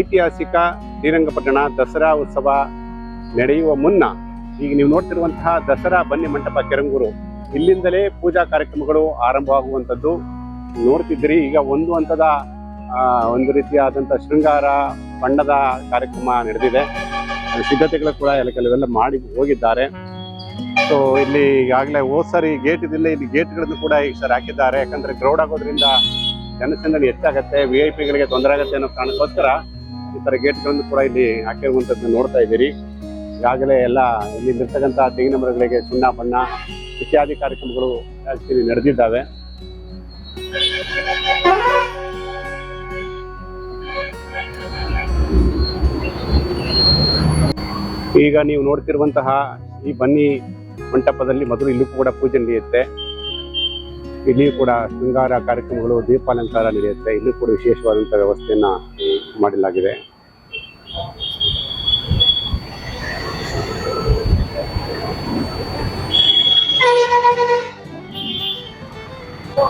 ಐತಿಹಾಸಿಕ ಶ್ರೀರಂಗಪಟ್ಟಣ ದಸರಾ ಉತ್ಸವ ನಡೆಯುವ ಮುನ್ನ ಈಗ ನೀವು ನೋಡ್ತಿರುವಂತಹ ದಸರಾ ಬನ್ನಿ ಮಂಟಪ ಕೆರಂಗೂರು. ಇಲ್ಲಿಂದಲೇ ಪೂಜಾ ಕಾರ್ಯಕ್ರಮಗಳು ಆರಂಭವಾಗುವಂಥದ್ದು. ನೋಡ್ತಿದ್ರಿ ಈಗ ಒಂದು ಹಂತದ ಒಂದು ರೀತಿಯಾದಂಥ ಶೃಂಗಾರ, ಬಣ್ಣದ ಕಾರ್ಯಕ್ರಮ ನಡೆದಿದೆ. ಸಿದ್ಧತೆಗಳು ಕೂಡ ಎಲ್ಲ ಕೆಲವೆಲ್ಲ ಮಾಡಿ ಹೋಗಿದ್ದಾರೆ. ಸೊ ಇಲ್ಲಿ ಈಗಾಗಲೇ ಹೋದ್ ಸರಿ ಗೇಟ್ ಇದಿಲ್ಲ, ಇಲ್ಲಿ ಗೇಟ್ಗಳನ್ನು ಕೂಡ ಈಗ ಸರ್ ಹಾಕಿದ್ದಾರೆ. ಯಾಕಂದ್ರೆ ಕ್ರೌಡ್ ಆಗೋದ್ರಿಂದ ಜನಸಂದಣಿ ಹೆಚ್ಚಾಗತ್ತೆ ವಿ ಐ ಪಿಗಳಿಗೆ ತೊಂದರೆ ಆಗುತ್ತೆ ಅನ್ನೋ ಕಾರಣಕ್ಕೋಸ್ಕರ ಈ ತರ ಗೇಟ್ಗಳನ್ನು ಕೂಡ ಇಲ್ಲಿ ಹಾಕಿರುವಂತದ್ದು ನೋಡ್ತಾ ಇದ್ದೀರಿ. ಈಗಾಗಲೇ ಎಲ್ಲ ಇಲ್ಲಿ ಇರ್ತಕ್ಕಂಥ ತೆಂಗಿನ ಮರಗಳಿಗೆ ಸುಣ್ಣ, ಬಣ್ಣ ಇತ್ಯಾದಿ ಕಾರ್ಯಕ್ರಮಗಳು ಇಲ್ಲಿ ನಡೆದಿದ್ದಾವೆ. ಈಗ ನೀವು ನೋಡ್ತಿರುವಂತಹ ಈ ಬನ್ನಿ ಮಂಟಪದಲ್ಲಿ ಮೊದಲು ಇಲ್ಲೂ ಕೂಡ ಪೂಜೆ ನಡೆಯುತ್ತೆ. ಇಲ್ಲಿಯೂ ಕೂಡ ಶೃಂಗಾರ ಕಾರ್ಯಕ್ರಮಗಳು, ದೀಪಾಲಂಕಾರ ನಡೆಯುತ್ತೆ. ಇಲ್ಲೂ ಕೂಡ ವಿಶೇಷವಾದಂಥ ವ್ಯವಸ್ಥೆಯನ್ನ ಮಾಡಲಾಗಿದೆ.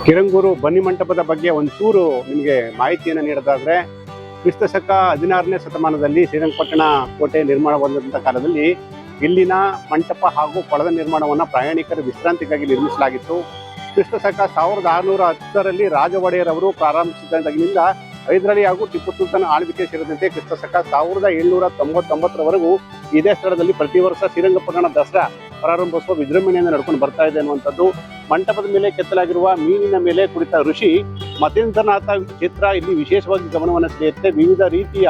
ಕಿರಂಗೂರು ಬನ್ನಿ ಮಂಟಪದ ಬಗ್ಗೆ ಒಂಚೂರು ನಿಮಗೆ ಮಾಹಿತಿಯನ್ನು ನೀಡೋದಾದರೆ ಕ್ರಿಸ್ತ ಶಕ ಹದಿನಾರನೇ ಶತಮಾನದಲ್ಲಿ ಶ್ರೀರಂಗಪಟ್ಟಣ ಕೋಟೆ ನಿರ್ಮಾಣವಾದಂಥ ಕಾಲದಲ್ಲಿ ಇಲ್ಲಿನ ಮಂಟಪ ಹಾಗೂ ಕೊಳದ ನಿರ್ಮಾಣವನ್ನು ಪ್ರಯಾಣಿಕರ ವಿಶ್ರಾಂತಿಗಾಗಿ ನಿರ್ಮಿಸಲಾಗಿತ್ತು. ಕ್ರಿಸ್ತ ಶಕ ಸಾವಿರದ ಆರುನೂರ ಹತ್ತರಲ್ಲಿ ರಾಜ ಒಡೆಯರ್ ಅವರು ಪ್ರಾರಂಭಿಸಿದಾಗಿನಿಂದ ಹೈದರಾಲಿ ಹಾಗೂ ಟಿಪ್ಪು ಸುಲ್ತಾನ್ ಆಳ್ವಿಕೆ ಸೇರಿದಂತೆ ಕ್ರಿಸ್ತ ಶಕ ಸಾವಿರದ ಏಳ್ನೂರ ತೊಂಬತ್ತೊಂಬತ್ತರವರೆಗೂ ಇದೇ ಸ್ಥಳದಲ್ಲಿ ಪ್ರತಿ ವರ್ಷ ಶ್ರೀರಂಗಪಟ್ಟಣ ದಸರಾ ಪ್ರಾರಂಭಿಸುವ ವಿಜೃಂಭಣೆಯಿಂದ ನಡ್ಕೊಂಡು ಬರ್ತಾ ಇದೆ ಅನ್ನುವಂಥದ್ದು. ಮಂಟಪದ ಮೇಲೆ ಕೆತ್ತಲಾಗಿರುವ ಮೀನಿನ ಮೇಲೆ ಕುಳಿತ ಋಷಿ ಮತೇಂದ್ರನಾಥ ಚಿತ್ರ ಇಲ್ಲಿ ವಿಶೇಷವಾಗಿ ಗಮನವನ್ನು ಸೆಳೆಯುತ್ತೆ. ವಿವಿಧ ರೀತಿಯ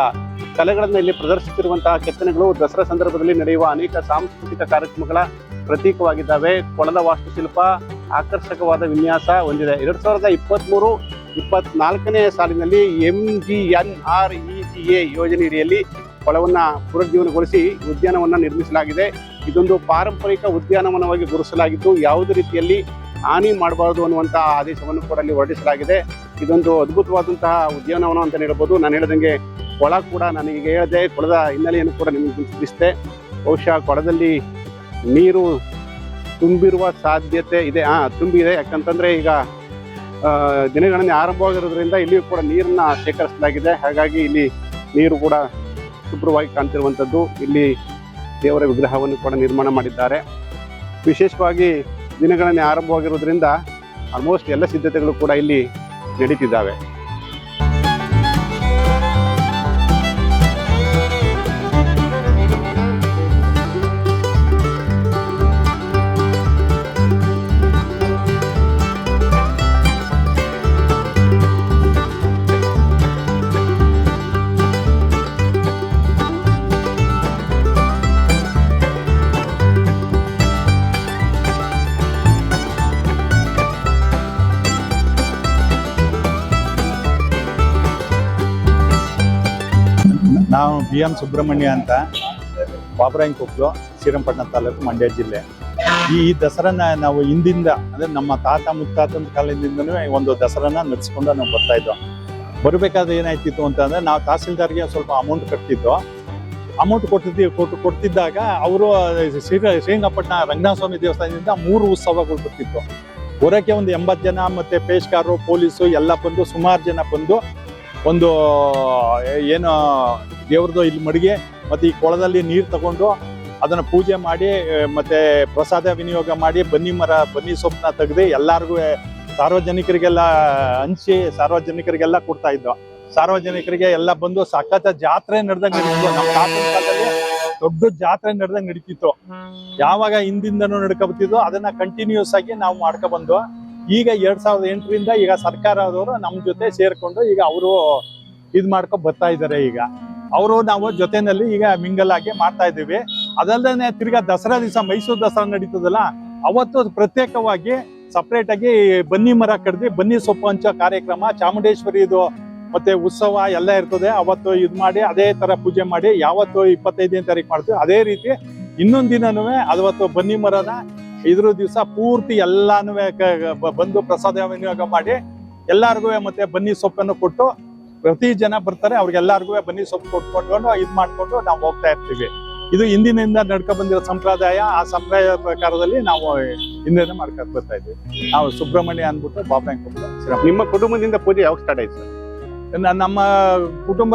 ಕಲೆಗಳನ್ನು ಇಲ್ಲಿ ಪ್ರದರ್ಶಿಸಿರುವಂತಹ ಕೆತ್ತನೆಗಳು ದಸರಾ ಸಂದರ್ಭದಲ್ಲಿ ನಡೆಯುವ ಅನೇಕ ಸಾಂಸ್ಕೃತಿಕ ಕಾರ್ಯಕ್ರಮಗಳ ಪ್ರತೀಕವಾಗಿದ್ದಾವೆ. ಕೊಳದ ವಾಸ್ತುಶಿಲ್ಪ ಆಕರ್ಷಕವಾದ ವಿನ್ಯಾಸ ಹೊಂದಿದೆ. ಎರಡು ಸಾವಿರದ ಇಪ್ಪತ್ತ್ಮೂರು ಇಪ್ಪತ್ನಾಲ್ಕನೇ ಸಾಲಿನಲ್ಲಿ M G N R E G A ಯೋಜನೆಯಡಿಯಲ್ಲಿ ಕೊಳವನ್ನು ಪುನರುಜ್ಜೀವನಗೊಳಿಸಿ ಉದ್ಯಾನವನ್ನು ನಿರ್ಮಿಸಲಾಗಿದೆ. ಇದೊಂದು ಪಾರಂಪರಿಕ ಉದ್ಯಾನವನವಾಗಿ ಗುರುಸಲಾಗಿದ್ದು ಯಾವುದೇ ರೀತಿಯಲ್ಲಿ ಹಾನಿ ಮಾಡಬಾರದು ಅನ್ನುವಂತಹ ಆದೇಶವನ್ನು ಕೂಡ ಅಲ್ಲಿ ಹೊರಡಿಸಲಾಗಿದೆ. ಇದೊಂದು ಅದ್ಭುತವಾದಂತಹ ಉದ್ಯಾನವನ ಅಂತ ಹೇಳ್ಬೋದು. ನಾನು ಹೇಳಿದಂಗೆ ಕೊಳ ಕೂಡ ನನಗೆ ಹೇಳಿದೆ. ಕೊಳದ ಹಿನ್ನೆಲೆಯನ್ನು ಕೂಡ ನಿಮಗೆ ತಿಳಿಸಿದೆ. ಬಹುಶಃ ಕೊಳದಲ್ಲಿ ನೀರು ತುಂಬಿರುವ ಸಾಧ್ಯತೆ ಇದೆ. ಹಾ ತುಂಬಿದೆ. ಯಾಕಂತಂದ್ರೆ ಈಗ ದಿನಗಣನೆ ಆರಂಭವಾಗಿರೋದ್ರಿಂದ ಇಲ್ಲಿಯೂ ಕೂಡ ನೀರನ್ನ ಶೇಖರಿಸಲಾಗಿದೆ. ಹಾಗಾಗಿ ಇಲ್ಲಿ ನೀರು ಕೂಡ ಶುಭ್ರವಾಗಿ ಕಾಣ್ತಿರುವಂಥದ್ದು. ಇಲ್ಲಿ ದೇವರ ವಿಗ್ರಹವನ್ನು ಕೂಡ ನಿರ್ಮಾಣ ಮಾಡಿದ್ದಾರೆ. ವಿಶೇಷವಾಗಿ ದಿನಗಣನೆ ಆರಂಭವಾಗಿರೋದ್ರಿಂದ ಆಲ್ಮೋಸ್ಟ್ ಎಲ್ಲ ಸಿದ್ಧತೆಗಳು ಕೂಡ ಇಲ್ಲಿ ನಡೀತಿದ್ದಾವೆ. ಬಿ ಎಂ ಸುಬ್ರಹ್ಮಣ್ಯ ಅಂತ ಬಾಬರಾಯನ್ ಕೊಪ್ಪಲು ಶ್ರೀರಂಗಪಟ್ಟಣ ತಾಲೂಕು ಮಂಡ್ಯ ಜಿಲ್ಲೆ. ಈ ದಸರಾನ ನಾವು ಹಿಂದಿಂದ ಅಂದ್ರೆ ನಮ್ಮ ತಾತ ಮುತ್ತಾತನ ಕಾಲದಿಂದನೂ ಒಂದು ದಸರಾನ ನಡೆಸ್ಕೊಂಡು ನಾವು ಬರ್ತಾ ಇದ್ದೋ. ಬರಬೇಕಾದ್ರೆ ಏನಾಯ್ತಿತ್ತು ಅಂತಂದ್ರೆ ನಾವು ತಹಸೀಲ್ದಾರ್ಗೆ ಸ್ವಲ್ಪ ಅಮೌಂಟ್ ಕಟ್ತಿದ್ದು. ಅಮೌಂಟ್ ಕೊಟ್ಟಿದ್ದ, ಕೊಟ್ಟು ಕೊಡ್ತಿದ್ದಾಗ ಅವರು ಶ್ರೀ, ಶ್ರೀರಂಗಪಟ್ಟಣ ರಂಗನಾಥ ಸ್ವಾಮಿ ದೇವಸ್ಥಾನದಿಂದ ಮೂರು ಉತ್ಸವಗಳು ಬರ್ತಿತ್ತು ಹೊರಕ್ಕೆ ಒಂದು ಎಂಬತ್ತು ಜನ ಮತ್ತೆ ಪೇಶ್ಕಾರರು ಪೊಲೀಸು ಎಲ್ಲ ಬಂದು ಸುಮಾರು ಜನ ಬಂದು ಒಂದು ಏನು ದೇವ್ರದ್ದು ಇಲ್ಲಿ ಮಡಿಗೆ ಮತ್ತೆ ಈ ಕೊಳದಲ್ಲಿ ನೀರು ತಗೊಂಡು ಅದನ್ನ ಪೂಜೆ ಮಾಡಿ ಮತ್ತು ಪ್ರಸಾದ ವಿನಿಯೋಗ ಮಾಡಿ ಬನ್ನಿ ಮರ, ಬನ್ನಿ ಸೊಪ್ಪನ್ನ ತೆಗೆದು ಎಲ್ಲರಿಗೂ ಸಾರ್ವಜನಿಕರಿಗೆಲ್ಲ ಹಂಚಿ ಸಾರ್ವಜನಿಕರಿಗೆಲ್ಲ ಕೊಡ್ತಾ ಇದ್ವು. ಸಾರ್ವಜನಿಕರಿಗೆ ಎಲ್ಲ ಬಂದು ಸಖತ್ ಜಾತ್ರೆ ನಡೆದಂಗೆ ನಡೀತಿತ್ತು ನಮ್ಮ ತಾತನ ಕಾಲದಲ್ಲಿ ದೊಡ್ಡ ಜಾತ್ರೆ ನಡೆದಂಗೆ ನಡೀತಿತ್ತು. ಯಾವಾಗ ಹಿಂದಿಂದನೂ ನಡ್ಕೊಬತ್ತಿದ್ದು ಅದನ್ನ ಕಂಟಿನ್ಯೂಸ್ ಆಗಿ ನಾವು ಮಾಡ್ಕೊ ಬಂದು ಈಗ ಎರಡ್ ಸಾವಿರದ ಎಂಟರಿಂದ ಈಗ ಸರ್ಕಾರದವರು ನಮ್ಮ ಜೊತೆ ಸೇರ್ಕೊಂಡು ಈಗ ಅವರು ಇದು ಮಾಡ್ಕೊ ಬರ್ತಾ ಇದ್ದಾರೆ ಈಗ. ಅವರು ನಾವು ಜೊತೆನಲ್ಲಿ ಈಗ ಮಿಂಗಲ್ ಆಗಿ ಮಾಡ್ತಾ ಇದ್ದೀವಿ. ಅದಲ್ಲದೆ ತಿರ್ಗಾ ದಸರಾ ದಿವಸ ಮೈಸೂರು ದಸರಾ ನಡೀತದಲ್ಲ, ಅವತ್ತು ಪ್ರತ್ಯೇಕವಾಗಿ ಸಪ್ರೇಟ್ ಆಗಿ ಬನ್ನಿ ಮರ ಕಡ್ದು ಬನ್ನಿ ಸೊಪ್ಪು ಹಂಚೋ ಕಾರ್ಯಕ್ರಮ, ಚಾಮುಂಡೇಶ್ವರಿ ಇದು ಮತ್ತೆ ಉತ್ಸವ ಎಲ್ಲ ಇರ್ತದೆ. ಅವತ್ತು ಇದು ಮಾಡಿ, ಅದೇ ತರ ಪೂಜೆ ಮಾಡಿ, ಯಾವತ್ತು ಇಪ್ಪತ್ತೈದನೇ ತಾರೀಕು ಮಾಡ್ತೀವಿ. ಅದೇ ರೀತಿ ಇನ್ನೊಂದು ದಿನನೂ ಅದವತ್ತು ಬನ್ನಿ ಮರನ ಇದ್ರ ದಿವಸ ಪೂರ್ತಿ ಎಲ್ಲಾನು ಬಂದು ಪ್ರಸಾದ ವಿನಿಯೋಗ ಮಾಡಿ ಎಲ್ಲಾರ್ಗು ಮತ್ತೆ ಬನ್ನಿ ಸೊಪ್ಪನ್ನು ಕೊಟ್ಟು ಪ್ರತಿ ಜನ ಬರ್ತಾರೆ ಅವ್ರಿಗೆಲ್ಲರಿಗೂ ಬನ್ನಿ ಸೊಪ್ಪು ಕೊಟ್ಕೊಂಡು ಇದು ಮಾಡ್ಕೊಂಡು ನಾವು ಹೋಗ್ತಾ ಇರ್ತೀವಿ. ಇದು ಹಿಂದಿನಿಂದ ನಡ್ಕೊ ಬಂದಿರೋ ಸಂಪ್ರದಾಯ ಆ ಸಂಪ್ರದಾಯ ಪ್ರಕಾರದಲ್ಲಿ ನಾವು ಹಿಂದಿನ ಮಾಡ್ಕೊಂಡು ಬರ್ತಾ ಇದ್ವಿ. ನಾವು ಸುಬ್ರಹ್ಮಣ್ಯ ಅಂದ್ಬಿಟ್ಟು ಬಾಬಾ ನಿಮ್ಮ ಕುಟುಂಬದಿಂದ ಪೂಜೆ ಯಾವಾಗ ಸ್ಟಾರ್ಟ್ ಆಯ್ತು ಸರ್? ನಮ್ಮ ಕುಟುಂಬ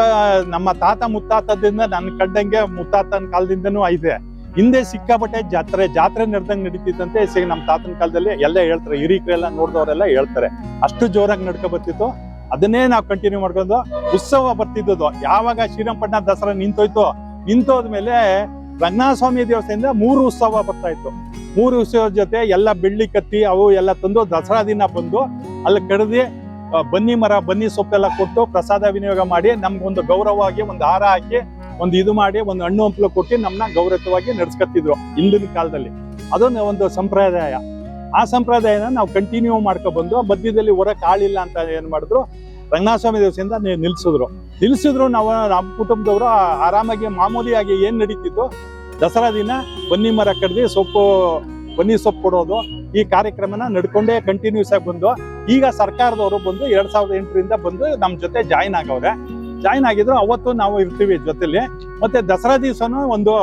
ನಮ್ಮ ತಾತ ಮುತ್ತಾತದಿಂದ ನನ್ನ ಕಂಡಂಗೆ ಮುತ್ತಾತನ ಕಾಲದಿಂದನೂ ಐತೆ ಹಿಂದೆ ಸಿಕ್ಕಾಪಟ್ಟೆ ಜಾತ್ರೆ ಜಾತ್ರೆ ನಡೆದಂಗೆ ನಡೀತಿದ್ದಂತೆ ಸಿ- ನಮ್ಮ ತಾತನ ಕಾಲದಲ್ಲಿ ಎಲ್ಲ ಹೇಳ್ತಾರೆ, ಹಿರಿಕರೆಲ್ಲ ನೋಡಿದವರೆಲ್ಲ ಹೇಳ್ತಾರೆ. ಅಷ್ಟು ಜೋರಾಗಿ ನಡ್ಕೊ ಬರ್ತಿತ್ತು. ಅದನ್ನೇ ನಾವು ಕಂಟಿನ್ಯೂ ಮಾಡ್ಕೊಂಡು ಉತ್ಸವ ಬರ್ತಿದ್ದದು ಯಾವಾಗ ಶ್ರೀರಂಗಪಟ್ಟಣ ದಸರಾ ನಿಂತೋಯ್ತು, ನಿಂತೋದ್ಮೇಲೆ ರಂಗನಾಥ ಸ್ವಾಮಿ ದೇವಸ್ಥಾನದಿಂದ ಮೂರು ಉತ್ಸವ ಬರ್ತಾ ಇತ್ತು. ಮೂರು ಉತ್ಸವ ಜೊತೆ ಎಲ್ಲ ಬೆಳ್ಳಿ ಕತ್ತಿ ಅವು ಎಲ್ಲ ತಂದು ದಸರಾ ದಿನ ಬಂದು ಅಲ್ಲಿ ಕಡ್ದಿ ಬನ್ನಿ ಮರ, ಬನ್ನಿ ಸೊಪ್ಪೆಲ್ಲ ಕೊಟ್ಟು ಪ್ರಸಾದ ವಿನಿಯೋಗ ಮಾಡಿ ನಮ್ಗೊಂದು ಗೌರವವಾಗಿ ಒಂದು ಹಾರ ಹಾಕಿ ಒಂದು ಇದು ಮಾಡಿ, ಒಂದು ಹಣ್ಣು ಹಂಪಲು ಕೊಟ್ಟು ನಮ್ಮನ್ನ ಗೌರವವಾಗಿ ನಡೆಸ್ಕತ್ತಿದ್ರು ಹಿಂದಿನ ಕಾಲದಲ್ಲಿ. ಅದೊಂದು ಒಂದು ಸಂಪ್ರದಾಯ. ಆ ಸಂಪ್ರದಾಯನ ನಾವು ಕಂಟಿನ್ಯೂ ಮಾಡ್ಕೊ ಬಂದು ಮಧ್ಯದಲ್ಲಿ ಹೊರ ಕಾಳಿಲ್ಲ ಅಂತ ಏನು ಮಾಡಿದ್ರು ರಂಗನಾಥ ಸ್ವಾಮಿ ನೀವು ನಿಲ್ಲಿಸಿದ್ರು ನಿಲ್ಲಿಸಿದ್ರು ನಾವು ನಮ್ಮ ಕುಟುಂಬದವರು ಆರಾಮಾಗಿ ಮಾಮೂಲಿಯಾಗಿ ಏನು ನಡೀತಿತ್ತು, ದಸರಾ ದಿನ ಬನ್ನಿ ಮರ ಕಡ್ದು ಸೊಪ್ಪು, ಬನ್ನಿ ಸೊಪ್ಪು ಕೊಡೋದು, ಈ ಕಾರ್ಯಕ್ರಮನ ನಡ್ಕೊಂಡೇ ಕಂಟಿನ್ಯೂಸ್ ಆಗಿ ಬಂದು, ಈಗ ಸರ್ಕಾರದವರು ಬಂದು ಎರಡ್ ಸಾವಿರದ ಎಂಟರಿಂದ ಬಂದು ನಮ್ಮ ಜೊತೆ ಜಾಯಿನ್ ಆಗವ್ರೆ. ಜಾಯಿನ್ ಆಗಿದ್ರು ಅವತ್ತು ನಾವು ಇರ್ತೀವಿ ಜೊತೆಲಿ. ಮತ್ತೆ ದಸರಾ ದಿವಸನೂ ಒಂದು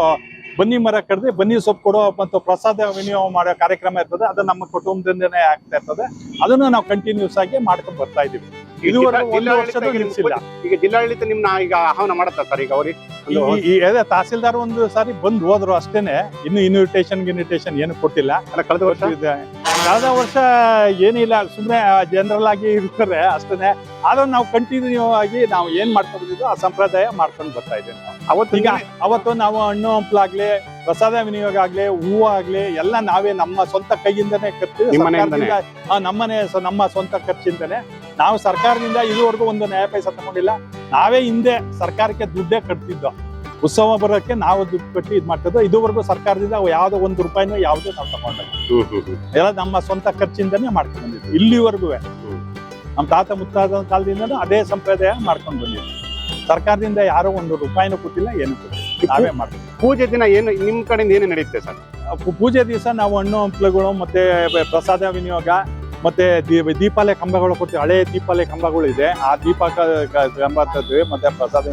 ಬನ್ನಿ ಮರ ಕಡ್ದು ಬನ್ನಿ ಸೊಪ್ಪು ಕೊಡೋ ಮತ್ತು ಪ್ರಸಾದ ವಿನಿಯೋಗ ಮಾಡೋ ಕಾರ್ಯಕ್ರಮ ಇರ್ತದೆ. ಅದು ನಮ್ಮ ಕುಟುಂಬದಿಂದನೇ ಆಗ್ತಾ ಇರ್ತದೆ. ಅದನ್ನು ನಾವು ಕಂಟಿನ್ಯೂಸ್ ಆಗಿ ಮಾಡ್ಕೊಂಡು ಬರ್ತಾ ಇದೀವಿ ಇದುವರೆಗೂ ಒಂದು ವರ್ಷದ ನಿಲ್ಸಿಲ್ಲ. ಈಗ ಜಿಲ್ಲಾಡಳಿತ ನಿಮ್ನ ಈಗ ಆಹ್ವಾನ ಮಾಡತ್ತಾ ಸರ್. ಈಗ ಅವ್ರಿಗೆ ಈ- ಈ- ಈ ಅದೇ ತಹಸೀಲ್ದಾರ್ ಒಂದು ಸಾರಿ ಬಂದು ಹೋದ್ರು ಅಷ್ಟೇನೆ. ಇನ್ನು ಇನ್ವಿಟೇಷನ್ ಇನ್ವಿಟೇಷನ್ ಏನು ಕೊಟ್ಟಿಲ್ಲ. ಅಲ್ಲ ಕಳೆದ ವರ್ಷ? ಇದೆ. ಕಳೆದ ವರ್ಷ ಏನಿಲ್ಲ ಸುಮ್ಮನೆ ಜನರಲ್ ಆಗಿ ಇರ್ತಾರೆ ಅಷ್ಟೇ ಆದ್ರೆ ನಾವು ಕಂಟಿನ್ಯೂ ಆಗಿ ನಾವು ಏನ್ ಮಾಡ್ತಾ ಬಂದಿದ್ದು ಆ ಸಂಪ್ರದಾಯ ಮಾಡ್ಕೊಂಡು ಬರ್ತಾ ಇದ್ದೇವೆ ನಾವು. ಅವತ್ತು ಈಗ ಅವತ್ತು ನಾವು ಹಣ್ಣು ಹಂಪ್ಲಾಗ್ಲಿ ಪ್ರಸಾದ ವಿನಿಯೋಗ ಆಗ್ಲಿ ಹೂವು ಆಗ್ಲಿ ಎಲ್ಲ ನಾವೇ ನಮ್ಮ ಸ್ವಂತ ಕೈಯಿಂದನೇ ಖರ್ಚು? ಸರ್ಕಾರದಿಂದ- ಆ, ನಮ್ಮನೆ ಸ- ನಮ್ಮ ಸ್ವಂತ ಖರ್ಚಿಂದನೇ ನಾವು ಸರ್ಕಾರದಿಂದ ಇದುವರೆಗೂ ಒಂದು ನ್ಯಾಯ ಪೈಸೆ ತಗೊಂಡಿಲ್ಲ ನಾವೇ ಹಿಂದೆ ಸರ್ಕಾರಕ್ಕೆ ದುಡ್ಡೇ ಕಟ್ತಿದ್ದೋ ಉತ್ಸವ ಬರೋಕ್ಕೆ ನಾವು ದುಡ್ಡು ಕಟ್ಟಿ ಇದು ಮಾಡ್ತಿದ್ದೋ ಇದುವರೆಗೂ ಸರ್ಕಾರದಿಂದ ಯಾವುದೋ ಒಂದು ರೂಪಾಯಿನೂ ಯಾವುದೇ ನಾವು ತಗೊಂಡಿಲ್ಲ. ಎಲ್ಲ ನಮ್ಮ ಸ್ವಂತ ಖರ್ಚಿಂದನೇ ಮಾಡ್ಕೊಂಡು ಬಂದಿದ್ವಿ. ಇಲ್ಲಿವರೆಗೂ ನಮ್ಮ ತಾತ ಮುತ್ತಾದ ಕಾಲದಿಂದ ಅದೇ ಸಂಪ್ರದಾಯ ಮಾಡ್ಕೊಂಡು ಬಂದಿದ್ವಿ. ಸರ್ಕಾರದಿಂದ ಯಾರೋ ಒಂದು ರೂಪಾಯಿನೂ ಕೊಟ್ಟಿಲ್ಲ ಏನು ಕೊಟ್ಟಿಲ್ಲ. ನಾವೇ ಮಾಡ್ತೀವಿ. ಪೂಜೆ ದಿನ ಏನು ನಿಮ್ಮ ಕಡೆಯಿಂದ ಏನು ನಡೆಯುತ್ತೆ ಸರ್? ಪೂಜೆ ದಿವಸ ನಾವು ಹಣ್ಣು ಹಂಪ್ಲುಗಳು ಮತ್ತೆ ಪ್ರಸಾದ ವಿನಿಯೋಗ ಮತ್ತೆ ದೀಪಾಲಯ ದೀಪಾಲೆ ಕಂಬಗಳು ಕೊಟ್ಟು ಹಳೆ ದೀಪಾಲಯ ಕಂಬಗಳು ಇದೆ. ಆ ದೀಪ ಕಂಬ ತರ್ತೀವಿ ಮತ್ತೆ ಪ್ರಸಾದ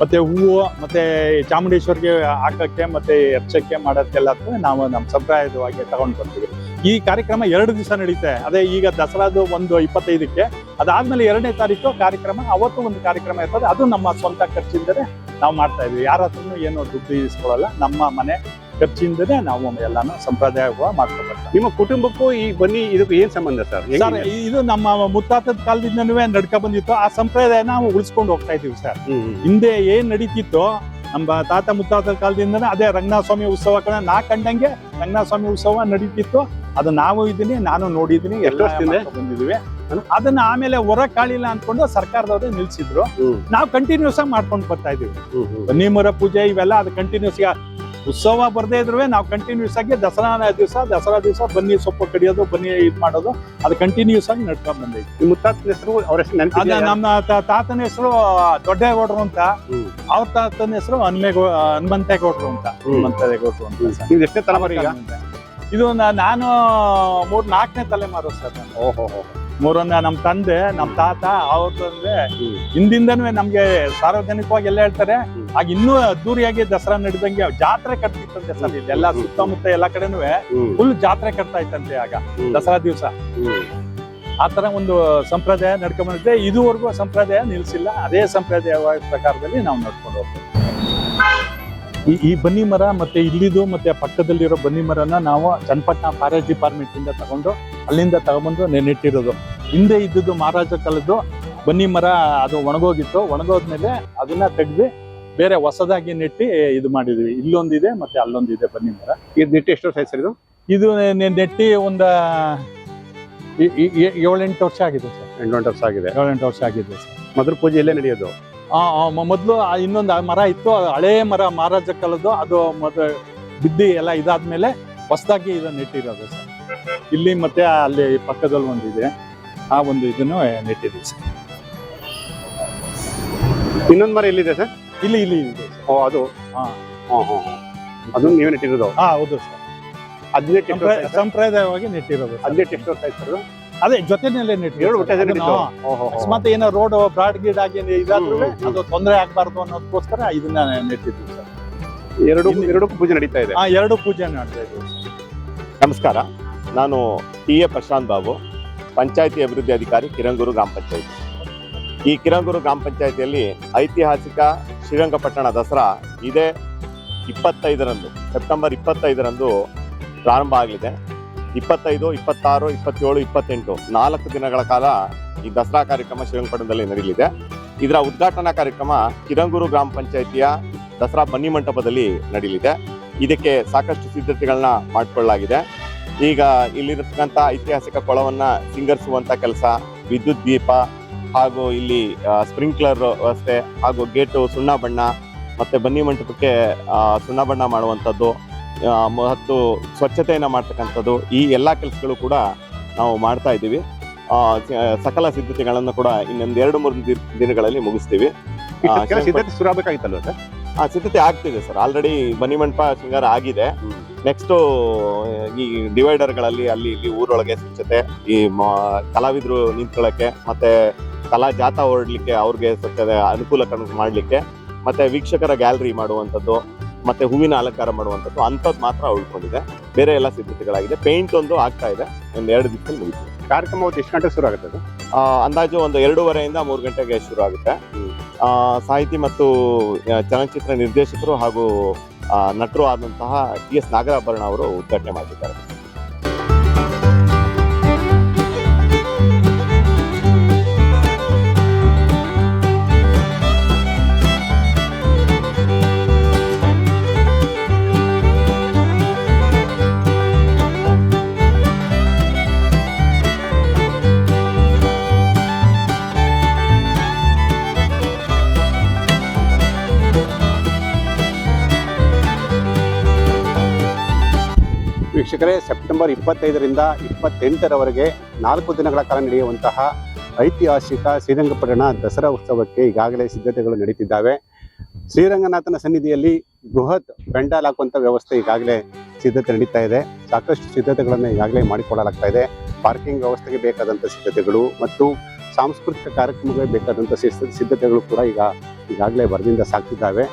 ಮತ್ತೆ ಹೂವು, ಮತ್ತೆ ಚಾಮುಂಡೇಶ್ವರಿಗೆ ಹಾಕಕ್ಕೆ, ಮತ್ತೆ ಎರ್ಚಕ್ಕೆ ಮಾಡೋಕ್ಕೆಲ್ಲ ನಾವು ನಮ್ಮ ಸಂಪ್ರದಾಯವಾಗಿ ತಗೊಂಡು ಬರ್ತೀವಿ. ಈ ಕಾರ್ಯಕ್ರಮ ಎರಡು ದಿವಸ ನಡೀತೆ. ಅದೇ ಈಗ ದಸರಾದು ಒಂದು ಇಪ್ಪತ್ತೈದಕ್ಕೆ. ಅದಾದ್ಮೇಲೆ ಎರಡನೇ ತಾರೀಕು ಕಾರ್ಯಕ್ರಮ. ಅವತ್ತು ಒಂದು ಕಾರ್ಯಕ್ರಮ ಇರ್ತದೆ. ಅದು ನಮ್ಮ ಸ್ವಂತ ಖರ್ಚಿಂದಲೇ ನಾವು ಮಾಡ್ತಾ ಇದ್ವಿ. ಯಾರ ಏನು ದುಡ್ಡು ಇಸ್ಕೊಳ್ಳಲ್ಲ. ನಮ್ಮ ಮನೆ ಖರ್ಚಿಂದನೇ ನಾವು ಎಲ್ಲಾನು ಸಂಪ್ರದಾಯ ಮಾಡ್ಕೋಬೇಕು. ನಿಮ್ಮ ಕುಟುಂಬಕ್ಕೂ ಈ ಬನ್ನಿ ಇದಕ್ಕೂ ಏನ್ ಸಂಬಂಧ ಸರ್? ಸರ್ ಇದು? ನಮ್ಮ ಮುತ್ತಾತದ ಕಾಲದಿಂದನೂ ನಡ್ಕೊ ಬಂದಿತ್ತು. ಆ ಸಂಪ್ರದಾಯ ನಾವು ಉಳಿಸ್ಕೊಂಡು ಹೋಗ್ತಾ ಇದೀವಿ ಸರ್. ಹಿಂದೆ ಏನ್ ನಡೀತಿತ್ತು ನಮ್ಮ ತಾತ ಮುತ್ತಾತದ ಕಾಲದಿಂದನೇ ಅದೇ ರಂಗನಾಥ ಸ್ವಾಮಿ ಉತ್ಸವ ಕಣ ನಾ ಕಂಡಂಗೆ ರಂಗನಾಥ ಸ್ವಾಮಿ ಉತ್ಸವ ನಡೀತಿತ್ತು. ಅದು ನಾವು ಇದೀನಿ ನಾನು ನೋಡಿದೀನಿ ಎಲ್ಲ ಅದನ್ನ ಆಮೇಲೆ ಹೊರ ಕಾಳಿಲ್ಲ ಅನ್ಕೊಂಡು ಸರ್ಕಾರದವ್ರು ನಿಲ್ಸಿದ್ರು. ನಾವು ಕಂಟಿನ್ಯೂಸ್ ಆಗಿ ಮಾಡ್ಕೊಂಡು ಬರ್ತಾ ಇದೀವಿ ಹ್ಮ್, ಹ್ಮ್. ಬನ್ನಿ ಮರ ಪೂಜೆ ಇವೆಲ್ಲ ಅದು ಕಂಟಿನ್ಯೂಸ್ ಉತ್ಸವ ಬರದೇ ಇದ್ರೂ ನಾವು ಕಂಟಿನ್ಯೂಸ್ ಆಗಿ ದಸರಾ ದಿವಸ ದಸರಾ ದಿವಸ ಬನ್ನಿ ಸೊಪ್ಪು ಕಡಿಯೋದು ಬನ್ನಿ ಇದು ಮಾಡೋದು ಅದು ಕಂಟಿನ್ಯೂಸ್ ಆಗಿ ನಡ್ಕೊಂಡ್ ಬಂದೈತಿ ನಿಮ್ಮ ಮುತ್ತಾತನ ಹೆಸರು ಅವ್ರ ಹೆಸರು ಅದ ನಮ್ಮ ತಾತನ ಹೆಸರು ದೊಡ್ಡೇಗೌಡರು ಅಂತ ಹ್ಮ್. ಅವ್ರ ತಾತನ ಹೆಸರು ಹನುಮೇಗೌ ಹನುಮಂತೇಗೌಡರು ಅಂತ. ಹನುಮಂತೇಗೌಡರು ಅಂತ. ನೀವು ಎಷ್ಟೇ ತಲೆಮಾರು ಈಗ ಇದು ನಾನು ಮೂರ್ ನಾಲ್ಕನೇ ತಲೆಮಾರು ಸರ್ ನಾನು. ಓಹೋ ಮೂರನ್ನ ನಮ್ಮ ತಂದೆ ನಮ್ಮ ತಾತ ಅವ್ರ ತಂದೆ. ಹಿಂದಿಂದನೂ ನಮ್ಗೆ ಸಾರ್ವಜನಿಕವಾಗಿ ಎಲ್ಲ ಹೇಳ್ತಾರೆ. ಆಗ ಇನ್ನೂ ಅದ್ದೂರಿಯಾಗಿ ದಸರಾ ನಡೆದಂಗೆ ಜಾತ್ರೆ ಕಟ್ತಿತ್ತಂತೆ ಸರ್. ಸುತ್ತಮುತ್ತ ಎಲ್ಲ ಕಡೆನೂ ಫುಲ್ ಜಾತ್ರೆ ಕಟ್ತಾ ಇತ್ತಂತೆ ಆಗ ದಸರಾ ದಿವಸ. ಆ ತರ ಒಂದು ಸಂಪ್ರದಾಯ ನಡ್ಕೊಂಡ್ ಬಂದಿದೆ. ಇದುವರೆಗೂ ಸಂಪ್ರದಾಯ ನಿಲ್ಸಿಲ್ಲ. ಅದೇ ಸಂಪ್ರದಾಯ ಪ್ರಕಾರದಲ್ಲಿ ನಾವು ನಡ್ಕೊಂಡು ಹೋಗ್ತೀವಿ. ಈ ಈ ಬನ್ನಿ ಮರ ಮತ್ತೆ ಇಲ್ಲಿದು ಮತ್ತೆ ಪಕ್ಕದಲ್ಲಿರೋ ಬನ್ನಿ ಮರನ ನಾವು ಚನ್ನಪಟ್ಟಣ ಫಾರೆಸ್ಟ್ ಡಿಪಾರ್ಟ್ಮೆಂಟ್ ಇಂದ ತಗೊಂಡು ಅಲ್ಲಿಂದ ತಗೊಂಡ್ಬಂದು ನೆನೆಟ್ಟಿರೋದು ಹಿಂದೆ ಇದ್ದದ್ದು ಮಹಾರಾಜ ಕಾಲದ್ದು ಬನ್ನಿ ಮರ ಅದು ಒಣಗೋಗಿತ್ತು. ಒಣಗೋದ್ಮೇಲೆ ಅದನ್ನ ತೆಗ್ದು ಬೇರೆ ಹೊಸದಾಗಿ ನೆಟ್ಟಿ ಇದು ಮಾಡಿದ್ವಿ. ಇಲ್ಲೊಂದಿದೆ ಮತ್ತೆ ಅಲ್ಲೊಂದಿದೆ ಬನ್ನಿ ಮರ ಇದು ನೆಟ್ಟು ಎಷ್ಟು ವರ್ಷ ಆಯ್ತು ಸರ್ ಇದು? ಇದು ನೆಟ್ಟಿ ಒಂದ ಏಳೆಂಟು ವರ್ಷ ಆಗಿದೆ ಸರ್. ಎಂಟು ವರ್ಷ ಆಗಿದೆ. ಏಳೆಂಟು ವರ್ಷ ಆಗಿದೆ ಸರ್. ಮೊದಲು ಪೂಜೆ ಇಲ್ಲೇ ನಡೆಯೋದು? ಮೊದಲು ಇನ್ನೊಂದು ಮರ ಇತ್ತು ಹಳೇ ಮರ ಮಹಾರಾಜ ಕಾಲದ್ದು ಅದು ಮೊದ ಬಿದ್ದಿ ಎಲ್ಲ ಇದಾದ್ಮೇಲೆ ಹೊಸದಾಗಿ ಇದು ನೆಟ್ಟಿರೋದು ಸರ್. ಇಲ್ಲಿ ಮತ್ತೆ ಅಲ್ಲಿ ಪಕ್ಕದಲ್ಲಿ ಒಂದಿದೆ. ಆ ಒಂದು ಇದನ್ನು ನೆಟ್ಟಿದ್ದೀವಿ ಸರ್. ಇನ್ನೊಂದು ಮರ ಎಲ್ಲಿದೆ ಸರ್? ಇಲ್ಲಿ ಇಲ್ಲಿ ಇದೆ ಓ ಅದು ಹಾ. ಹಾ, ಹಾ, ಹಾ. ಅದನ್ನ ನೀವೇ ನೆಟ್ಟಿರೋದು ಹಾ ಹೌದು ಸರ್ ಹದಿನೆಂಟು ಎಷ್ಟು ವರ್ಷ ಆಯ್ತು? ಸಂಪ್ರದಾಯವಾಗಿ ನೆಟ್ಟಿರೋದು ಸರ್. ಹದಿನೆಂಟು ಎಷ್ಟು ವರ್ಷ ಆಯ್ತು ಸರ್ ಅದೇ ಜೊತೆನಲ್ಲೇ ಎರಡು ನೆಟ್ಟಿರೋದು ಅದನ್ನ ಓಹೋ ಅಕಸ್ಮಾತ್ ಏನೋ ರೋಡ್ ಬ್ರಾಡ್ ಗೀಡ್ ಆಗಿ ಇದಾದ್ರೂ ಹ್ಮ್, ಹ್ಮ್. ಅದು ತೊಂದರೆ ಆಗ್ಬಾರ್ದು ಅನ್ನೋದಕ್ಕೋಸ್ಕರ ಇದನ್ನ ನೆಟ್ಟಿದ್ವಿ ಸರ್ ಎರಡು ಎರಡಕ್ಕೂ ಪೂಜೆ ನಡೀತಾ ಇದೆ ಹಾ ಎರಡು ಪೂಜೆ ನಡೀತಾ ಇದೆ. ನಮಸ್ಕಾರ ನಾನು ಟಿ ಎ ಪ್ರಶಾಂತ್ ಬಾಬು ಪಂಚಾಯತಿ ಅಭಿವೃದ್ಧಿ ಅಧಿಕಾರಿ ಕಿರಂಗೂರು ಗ್ರಾಮ ಪಂಚಾಯತಿ ಈ ಕಿರಂಗೂರು ಗ್ರಾಮ ಪಂಚಾಯತಿಯಲ್ಲಿ ಐತಿಹಾಸಿಕ ಶ್ರೀರಂಗಪಟ್ಟಣ ದಸರಾ ಇದೇ. ಇಪ್ಪತ್ತೈದರಂದು, ಸೆಪ್ಟೆಂಬರ್ ಇಪ್ಪತ್ತೈದರಂದು ಪ್ರಾರಂಭ ಆಗಲಿದೆ. ಇಪ್ಪತ್ತೈದು, ಇಪ್ಪತ್ತಾರು, ಇಪ್ಪತ್ತೇಳು, ಇಪ್ಪತ್ತೆಂಟು, ನಾಲ್ಕು ದಿನಗಳ ಕಾಲ ಈ ದಸರಾ ಕಾರ್ಯಕ್ರಮ ಶ್ರೀರಂಗಪಟ್ಟಣದಲ್ಲಿ ನಡೆಯಲಿದೆ. ಇದರ ಉದ್ಘಾಟನಾ ಕಾರ್ಯಕ್ರಮ ಕಿರಂಗೂರು ಗ್ರಾಮ ಪಂಚಾಯಿತಿಯ ದಸರಾ ಬನ್ನಿ ಮಂಟಪದಲ್ಲಿ ನಡೆಯಲಿದೆ ಇದಕ್ಕೆ ಸಾಕಷ್ಟು ಸಿದ್ಧತೆಗಳನ್ನ ಮಾಡಿಕೊಳ್ಳಲಾಗಿದೆ. ಈಗ ಇಲ್ಲಿರತಕ್ಕಂಥ ಐತಿಹಾಸಿಕ ಕೊಳವನ್ನು ಸಿಂಗರಿಸುವಂಥ ಕೆಲಸ, ವಿದ್ಯುತ್ ದೀಪ ಹಾಗೂ ಇಲ್ಲಿ ಸ್ಪ್ರಿಂಕ್ಲರ್ ವ್ಯವಸ್ಥೆ ಹಾಗೂ ಗೇಟು ಸುಣ್ಣ ಬಣ್ಣ ಮತ್ತೆ ಬನ್ನಿ ಮಂಟಪಕ್ಕೆ ಸುಣ್ಣ ಬಣ್ಣ ಮಾಡುವಂಥದ್ದು ಮತ್ತು ಸ್ವಚ್ಛತೆಯನ್ನು ಮಾಡ್ತಕ್ಕಂಥದ್ದು ಈ ಎಲ್ಲ ಕೆಲಸಗಳು ಕೂಡ ನಾವು ಮಾಡ್ತಾ ಇದ್ದೀವಿ. ಸಕಲ ಸಿದ್ಧತೆಗಳನ್ನು ಕೂಡ ಇನ್ನೊಂದು ಎರಡು ಮೂರು ದಿನಗಳಲ್ಲಿ ಮುಗಿಸ್ತೀವಿ. ಹಾ ಸಿದ್ಧತೆ ಶುರು ಆಗಬೇಕಾಗಿತ್ತಲ್ವ ಸರ್? ಆ ಸಿದ್ಧತೆ ಆಗ್ತಿದೆ ಸರ್. ಆಲ್ರೆಡಿ ಬನ್ನಿ ಮಂಟಪ ಶೃಂಗಾರ ಆಗಿದೆ. ನೆಕ್ಸ್ಟ್ ಈ ಡಿವೈಡರ್ಗಳಲ್ಲಿ ಅಲ್ಲಿ ಇಲ್ಲಿ ಊರೊಳಗೆ ಸ್ವಚ್ಛತೆ ಈ ಕಲಾವಿದರು ನಿಂತ್ಕೊಳ್ಳಕ್ಕೆ ಮತ್ತೆ ಕಲಾ ಜಾಥಾ ಹೊರಡ್ಲಿಕ್ಕೆ ಅವ್ರಿಗೆ ಸ್ವಚ್ಛತೆ ಅನುಕೂಲ ಮಾಡಲಿಕ್ಕೆ ಮತ್ತೆ ವೀಕ್ಷಕರ ಗ್ಯಾಲರಿ ಮಾಡುವಂಥದ್ದು ಮತ್ತೆ ಹೂವಿನ ಅಲಂಕಾರ ಮಾಡುವಂಥದ್ದು ಅಂಥದ್ದು ಮಾತ್ರ ಉಳ್ಕೊಂಡಿದೆ ಬೇರೆ ಎಲ್ಲ ಸಿದ್ಧತೆಗಳಾಗಿದೆ. ಪೇಂಟ್ ಒಂದು ಆಗ್ತಾ ಇದೆ. ಒಂದು ಎರಡು ದಿವಸದಲ್ಲಿ ಮುಗಿತು. ಕಾರ್ಯಕ್ರಮ ಅವತ್ತು ಎಷ್ಟು ಗಂಟೆ ಶುರು ಆಗುತ್ತೆ ಅದು? ಅಂದಾಜು ಒಂದು ಎರಡೂವರೆಯಿಂದ ಮೂರು ಗಂಟೆಗೆ ಶುರು ಆಗುತ್ತೆ. ಸಾಹಿತಿ ಮತ್ತು ಚಲನಚಿತ್ರ ನಿರ್ದೇಶಕರು ಹಾಗೂ ನಟರು ಆದಂತಹ ಟಿ ಎಸ್ ನಾಗರಾಭರಣ ಅವರು ಉದ್ಘಾಟನೆ ಮಾಡಿದ್ದಾರೆ ವೀಕ್ಷಕರೇ, ಸೆಪ್ಟೆಂಬರ್ ಇಪ್ಪತ್ತೈದರಿಂದ ಇಪ್ಪತ್ತೆಂಟರವರೆಗೆ ನಾಲ್ಕು ದಿನಗಳ ಕಾಲ ನಡೆಯುವಂತಹ ಐತಿಹಾಸಿಕ ಶ್ರೀರಂಗಪಟ್ಟಣ ದಸರಾ ಉತ್ಸವಕ್ಕೆ ಈಗಾಗಲೇ ಸಿದ್ಧತೆಗಳು ನಡೀತಿದ್ದಾವೆ. ಶ್ರೀರಂಗನಾಥನ ಸನ್ನಿಧಿಯಲ್ಲಿ ಬೃಹತ್ ಪೆಂಡಾಲ್ ಹಾಕುವಂಥ ವ್ಯವಸ್ಥೆ ಈಗಾಗಲೇ ಸಿದ್ಧತೆ ನಡೀತಾ ಇದೆ. ಸಾಕಷ್ಟು ಸಿದ್ಧತೆಗಳನ್ನು ಈಗಾಗಲೇ ಮಾಡಿಕೊಳ್ಳಲಾಗ್ತಾ ಇದೆ. ಪಾರ್ಕಿಂಗ್ ವ್ಯವಸ್ಥೆಗೆ ಬೇಕಾದಂಥ ಸಿದ್ಧತೆಗಳು ಮತ್ತು ಸಾಂಸ್ಕೃತಿಕ ಕಾರ್ಯಕ್ರಮಗಳಿಗೆ ಬೇಕಾದಂಥ ಸಿದ್ಧ- ಸಿದ್ಧತೆಗಳು ಕೂಡ ಈಗ ಈಗಾಗಲೇ ಬರದಿಂದ ಸಾಕ್ತಿದ್ದಾವೆ.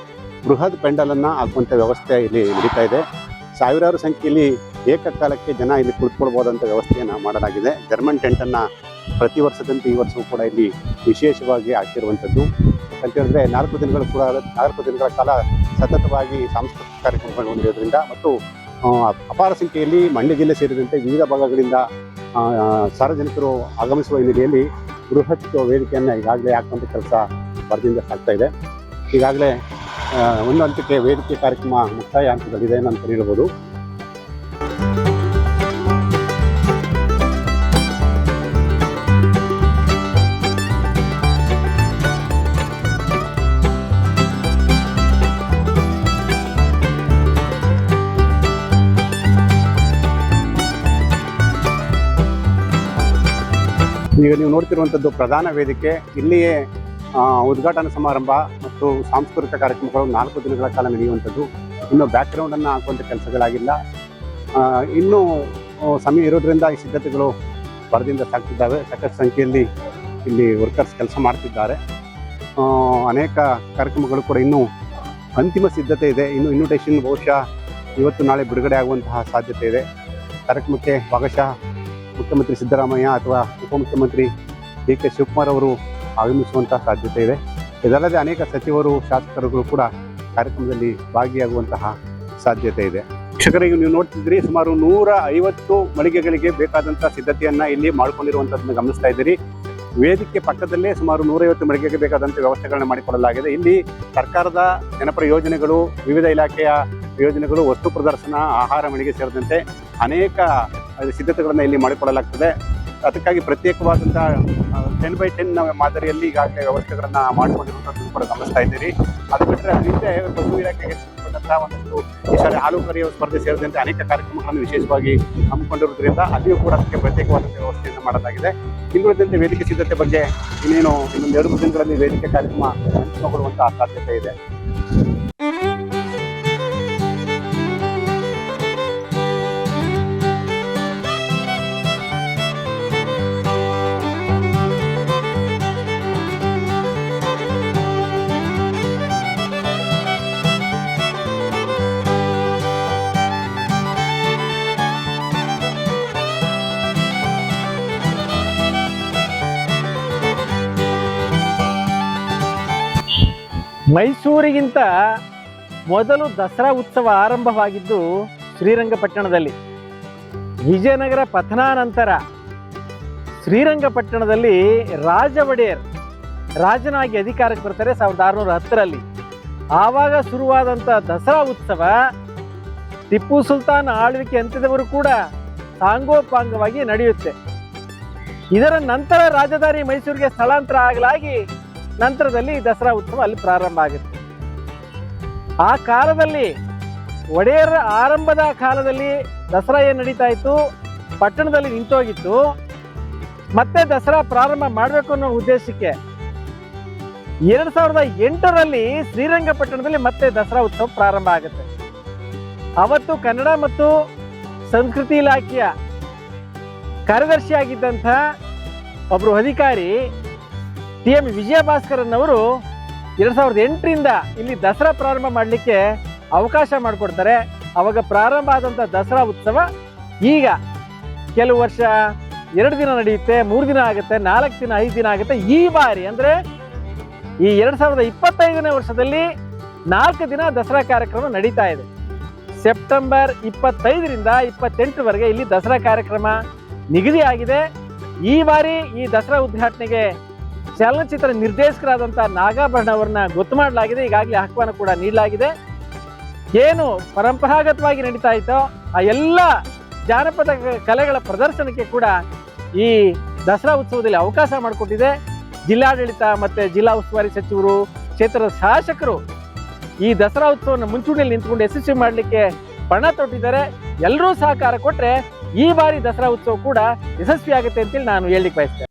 ಬೃಹತ್ ಪೆಂಡಲನ್ನು ಹಾಕುವಂಥ ವ್ಯವಸ್ಥೆ ಇಲ್ಲಿ ನಡೀತಾ ಇದೆ. ಸಾವಿರಾರು ಸಂಖ್ಯೆಯಲ್ಲಿ ಏಕಕಾಲಕ್ಕೆ ಜನ ಇಲ್ಲಿ ಕುಳಿತುಕೊಳ್ಬಹುದಂತ ವ್ಯವಸ್ಥೆಯನ್ನು ಮಾಡಲಾಗಿದೆ. ಜರ್ಮನ್ ಟೆಂಟನ್ನು ಪ್ರತಿ ವರ್ಷದಂತೆ ಈ ವರ್ಷವೂ ಕೂಡ ಇಲ್ಲಿ ವಿಶೇಷವಾಗಿ ಹಾಕಿರುವಂಥದ್ದು. ಅಂತ ಹೇಳಿದ್ರೆ ನಾಲ್ಕು ದಿನಗಳು ಕೂಡ ನಾಲ್ಕು ದಿನಗಳ ಕಾಲ ಸತತವಾಗಿ ಸಾಂಸ್ಕೃತಿಕ ಕಾರ್ಯಕ್ರಮಗಳು ಹೊಂದಿರೋದ್ರಿಂದ ಮತ್ತು ಅಪಾರ ಸಂಖ್ಯೆಯಲ್ಲಿ ಮಂಡ್ಯ ಜಿಲ್ಲೆ ಸೇರಿದಂತೆ ವಿವಿಧ ಭಾಗಗಳಿಂದ ಸಾರ್ವಜನಿಕರು ಆಗಮಿಸುವ ಹಿನ್ನೆಲೆಯಲ್ಲಿ ಬೃಹತ್ ವೇದಿಕೆಯನ್ನು ಈಗಾಗಲೇ ಹಾಕುವಂಥ ಕೆಲಸ ವರದಿಯಿಂದ ಸಾಗ್ತಾ ಇದೆ. ಈಗಾಗಲೇ ಒಂದು ಹಂತಕ್ಕೆ ವೇದಿಕೆ ಕಾರ್ಯಕ್ರಮ ಮುಕ್ತಾಯ ಹಂತದಲ್ಲಿದೆ ಅಂತ ಹೇಳ್ಬೋದು. ಈಗ ನೀವು ನೋಡ್ತಿರುವಂಥದ್ದು ಪ್ರಧಾನ ವೇದಿಕೆ, ಇಲ್ಲಿಯೇ ಉದ್ಘಾಟನಾ ಸಮಾರಂಭ ಮತ್ತು ಸಾಂಸ್ಕೃತಿಕ ಕಾರ್ಯಕ್ರಮಗಳು ನಾಲ್ಕು ದಿನಗಳ ಕಾಲ ನಡೆಯುವಂಥದ್ದು. ಇನ್ನು ಬ್ಯಾಕ್ಗ್ರೌಂಡನ್ನು ಹಾಕುವಂಥ ಕೆಲಸಗಳಾಗಿಲ್ಲ. ಇನ್ನೂ ಸಮಯ ಇರೋದ್ರಿಂದ ಈ ಸಿದ್ಧತೆಗಳು ಬರದಿಂದ ಸಾಕ್ತಿದ್ದಾವೆ. ಸಾಕಷ್ಟು ಸಂಖ್ಯೆಯಲ್ಲಿ ಇಲ್ಲಿ ವರ್ಕರ್ಸ್ ಕೆಲಸ ಮಾಡ್ತಿದ್ದಾರೆ. ಅನೇಕ ಕಾರ್ಯಕ್ರಮಗಳು ಕೂಡ ಇನ್ನೂ ಅಂತಿಮ ಸಿದ್ಧತೆ ಇದೆ. ಇನ್ನು ಇನ್ವಿಟೇಷನ್ ಬಹುಶಃ ಇವತ್ತು ನಾಳೆ ಬಿಡುಗಡೆ ಆಗುವಂತಹ ಸಾಧ್ಯತೆ ಇದೆ. ಕಾರ್ಯಕ್ರಮಕ್ಕೆ ಭಾಗಶಃ ಮುಖ್ಯಮಂತ್ರಿ ಸಿದ್ದರಾಮಯ್ಯ ಅಥವಾ ಉಪಮುಖ್ಯಮಂತ್ರಿ ಡಿ ಕೆ ಶಿವಕುಮಾರ್ ಅವರು ಆಗಮಿಸುವಂತಹ ಸಾಧ್ಯತೆ ಇದೆ. ಇದಲ್ಲದೆ ಅನೇಕ ಸಚಿವರು, ಶಾಸಕರುಗಳು ಕೂಡ ಕಾರ್ಯಕ್ರಮದಲ್ಲಿ ಭಾಗಿಯಾಗುವಂತಹ ಸಾಧ್ಯತೆ ಇದೆ. ಶಿಕ್ಷಕರಿಗೆ ನೀವು ನೋಡ್ತಿದ್ರಿ ಸುಮಾರು ನೂರ ಐವತ್ತು ಮಳಿಗೆಗಳಿಗೆ ಬೇಕಾದಂತಹ ಸಿದ್ಧತೆಯನ್ನ ಇಲ್ಲಿ ಮಾಡಿಕೊಂಡಿರುವಂತದನ್ನ ಗಮನಿಸ್ತಾ ಇದ್ದೀರಿ. ವೇದಿಕೆ ಪಕ್ಕದಲ್ಲೇ ಸುಮಾರು ನೂರೈವತ್ತು ಮಳಿಗೆಗೆ ಬೇಕಾದಂಥ ವ್ಯವಸ್ಥೆಗಳನ್ನ ಮಾಡಿಕೊಡಲಾಗಿದೆ. ಇಲ್ಲಿ ಸರ್ಕಾರದ ಜನಪರ ಯೋಜನೆಗಳು, ವಿವಿಧ ಇಲಾಖೆಯ ಯೋಜನೆಗಳು, ವಸ್ತು ಪ್ರದರ್ಶನ, ಆಹಾರ ಮಳಿಗೆ ಸೇರಿದಂತೆ ಅನೇಕ ಸಿದ್ಧತೆಗಳನ್ನು ಇಲ್ಲಿ ಮಾಡಿಕೊಳ್ಳಲಾಗ್ತದೆ. ಅದಕ್ಕಾಗಿ ಪ್ರತ್ಯೇಕವಾದಂಥ ಟೆನ್ ಬೈ ಟೆನ್ ಮಾದರಿಯಲ್ಲಿ ಈಗಾಗಲೇ ವ್ಯವಸ್ಥೆಗಳನ್ನು ಮಾಡಿಕೊಂಡಿರುವಂಥದ್ದು ಕೂಡ ಗಮನಿಸ್ತಾ ಇದ್ದೀರಿ. ಅದು ಬಿಟ್ಟರೆ ಅದರಿಂದ ಪಶು ಇಲಾಖೆಗೆ ಒಂದಷ್ಟು ಈ ಸಾರಿ ಹಾಲು ಕರೆಯುವ ಸ್ಪರ್ಧೆ ಸೇರಿದಂತೆ ಅನೇಕ ಕಾರ್ಯಕ್ರಮಗಳನ್ನು ವಿಶೇಷವಾಗಿ ಹಮ್ಮಿಕೊಂಡಿರುವುದರಿಂದ ಅಲ್ಲಿಯೂ ಕೂಡ ಅದಕ್ಕೆ ಪ್ರತ್ಯೇಕವಾದಂಥ ವ್ಯವಸ್ಥೆಯನ್ನು ಮಾಡಲಾಗಿದೆ. ಇನ್ನುಳಿದಂತೆ ವೇದಿಕೆ ಸಿದ್ಧತೆ ಬಗ್ಗೆ ಇನ್ನೇನು, ಇನ್ನೊಂದು ಎರಡು ದಿನಗಳಲ್ಲಿ ವೇದಿಕೆ ಕಾರ್ಯಕ್ರಮ ಅಂತಿಮಗೊಳ್ಳುವಂತಹ ಸಾಧ್ಯತೆ ಇದೆ. ಮೈಸೂರಿಗಿಂತ ಮೊದಲು ದಸರಾ ಉತ್ಸವ ಆರಂಭವಾಗಿದ್ದು ಶ್ರೀರಂಗಪಟ್ಟಣದಲ್ಲಿ. ವಿಜಯನಗರ ಪತನಾನಂತರ ಶ್ರೀರಂಗಪಟ್ಟಣದಲ್ಲಿ ರಾಜ ಒಡೆಯರ್ ರಾಜನಾಗಿ ಅಧಿಕಾರಕ್ಕೆ ಬರ್ತಾರೆ ಸಾವಿರದ ಆರುನೂರ ಹತ್ತರಲ್ಲಿ. ಆವಾಗ ಶುರುವಾದಂಥ ದಸರಾ ಉತ್ಸವ ಟಿಪ್ಪು ಸುಲ್ತಾನ್ ಆಳ್ವಿಕೆ ಅಂತಿದವರು ಕೂಡ ಸಾಂಗೋಪಾಂಗವಾಗಿ ನಡೆಯುತ್ತೆ. ಇದರ ನಂತರ ರಾಜಧಾನಿ ಮೈಸೂರಿಗೆ ಸ್ಥಳಾಂತರ ಆಗಲಾಗಿ ನಂತರದಲ್ಲಿ ದಸರಾ ಉತ್ಸವ ಅಲ್ಲಿ ಪ್ರಾರಂಭ ಆಗುತ್ತೆ. ಆ ಕಾಲದಲ್ಲಿ ಒಡೆಯರ ಆರಂಭದ ಕಾಲದಲ್ಲಿ ದಸರಾ ಏನು ನಡೀತಾ ಇತ್ತು? ಪಟ್ಟಣದಲ್ಲಿ ನಿಂತೋಗಿತ್ತು. ಮತ್ತೆ ದಸರಾ ಪ್ರಾರಂಭ ಮಾಡಬೇಕು ಅನ್ನೋ ಉದ್ದೇಶಕ್ಕೆ ಎರಡ್ ಸಾವಿರದ ಎಂಟರಲ್ಲಿ ಶ್ರೀರಂಗಪಟ್ಟಣದಲ್ಲಿ ಮತ್ತೆ ದಸರಾ ಉತ್ಸವ ಪ್ರಾರಂಭ ಆಗುತ್ತೆ. ಅವತ್ತು ಕನ್ನಡ ಮತ್ತು ಸಂಸ್ಕೃತಿ ಇಲಾಖೆಯ ಕಾರ್ಯದರ್ಶಿಯಾಗಿದ್ದಂಥ ಒಬ್ಬರು ಅಧಿಕಾರಿ ಟಿ ಎಂ ವಿಜಯ ಭಾಸ್ಕರನ್ ಎರಡ್ ಸಾವಿರದ ಎಂಟರಿಂದ ಇಲ್ಲಿ ದಸರಾ ಪ್ರಾರಂಭ ಮಾಡಲಿಕ್ಕೆ ಅವಕಾಶ ಮಾಡಿಕೊಡ್ತಾರೆ. ಅವಾಗ ಪ್ರಾರಂಭ ಆದಂಥ ದಸರಾ ಉತ್ಸವ ಈಗ ಕೆಲವು ವರ್ಷ ಎರಡು ದಿನ ನಡೆಯುತ್ತೆ, ಮೂರು ದಿನ ಆಗುತ್ತೆ, ನಾಲ್ಕು ದಿನ, ಐದು ದಿನ ಆಗುತ್ತೆ. ಈ ಬಾರಿ ಅಂದರೆ ಈ ಎರಡು ಸಾವಿರದ ಇಪ್ಪತ್ತೈದನೇ ವರ್ಷದಲ್ಲಿ ನಾಲ್ಕು ದಿನ ದಸರಾ ಕಾರ್ಯಕ್ರಮ ನಡೀತಾ ಇದೆ. ಸೆಪ್ಟೆಂಬರ್ ಇಪ್ಪತ್ತೈದರಿಂದ ಇಪ್ಪತ್ತೆಂಟರವರೆಗೆ ಇಲ್ಲಿ ದಸರಾ ಕಾರ್ಯಕ್ರಮ ನಿಗದಿಯಾಗಿದೆ. ಈ ಬಾರಿ ಈ ದಸರಾ ಉದ್ಘಾಟನೆಗೆ ಚಲನಚಿತ್ರ ನಿರ್ದೇಶಕರಾದಂಥ ನಾಗಾಭರಣ ಅವರನ್ನ ಗೊತ್ತು ಮಾಡಲಾಗಿದೆ. ಈಗಾಗಲೇ ಆಹ್ವಾನ ಕೂಡ ನೀಡಲಾಗಿದೆ. ಏನು ಪರಂಪರಾಗತವಾಗಿ ನಡೀತಾ ಇತ್ತೋ, ಆ ಎಲ್ಲ ಜಾನಪದ ಕಲೆಗಳ ಪ್ರದರ್ಶನಕ್ಕೆ ಕೂಡ ಈ ದಸರಾ ಉತ್ಸವದಲ್ಲಿ ಅವಕಾಶ ಮಾಡಿಕೊಟ್ಟಿದೆ. ಜಿಲ್ಲಾಡಳಿತ ಮತ್ತೆ ಜಿಲ್ಲಾ ಉಸ್ತುವಾರಿ ಸಚಿವರು, ಕ್ಷೇತ್ರದ ಶಾಸಕರು ಈ ದಸರಾ ಉತ್ಸವವನ್ನು ಮುಂಚೂಣಿಯಲ್ಲಿ ನಿಂತ್ಕೊಂಡು ಯಶಸ್ವಿ ಮಾಡಲಿಕ್ಕೆ ಪಣ ತೊಟ್ಟಿದ್ದಾರೆ. ಎಲ್ಲರೂ ಸಹಕಾರ ಕೊಟ್ಟರೆ ಈ ಬಾರಿ ದಸರಾ ಉತ್ಸವ ಕೂಡ ಯಶಸ್ವಿ ಆಗುತ್ತೆ ಅಂತೇಳಿ ನಾನು ಹೇಳಲಿಕ್ಕೆ ಬಯಸ್ತೇನೆ.